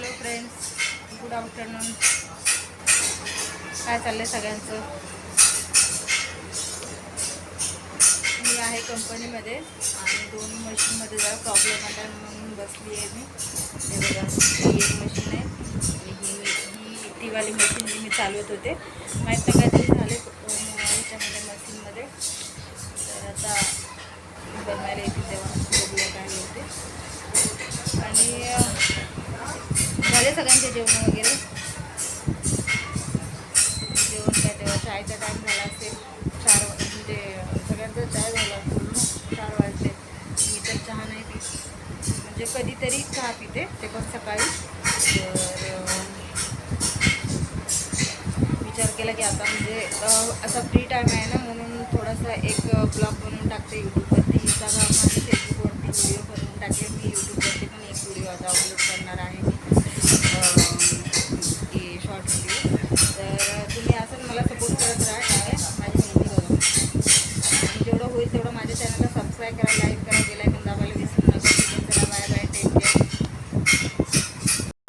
Hello friends good afternoon. काय चाललंय सगळ्यांचं? मी आहे कंपनीमध्ये आणि दोन मशीनमध्ये जरा प्रॉब्लेम आला म्हणून बसली आहे मी. हे बघा ही एक मशीन आहे आणि ही ही टीवाली मशीन जी मी चालवत होते. माहीत नाही काहीतरी झाले याच्यामध्ये मशीनमध्ये. तर आता बनवायला येते तेव्हा. झाले जेवण वगैरे. जेवण काय तेव्हा चायचा टाईम झाला असेल. चार म्हणजे सगळ्यांचा चाय झाला असेल ना चार वाजले. मी तर चहा नाही पित. म्हणजे कधीतरी चहा पिते ते पण सकाळी. तर विचार केला की आता म्हणजे असा फ्री टाईम आहे ना म्हणून थोडासा एक ब्लॉग बनवून टाकते यूट्यूब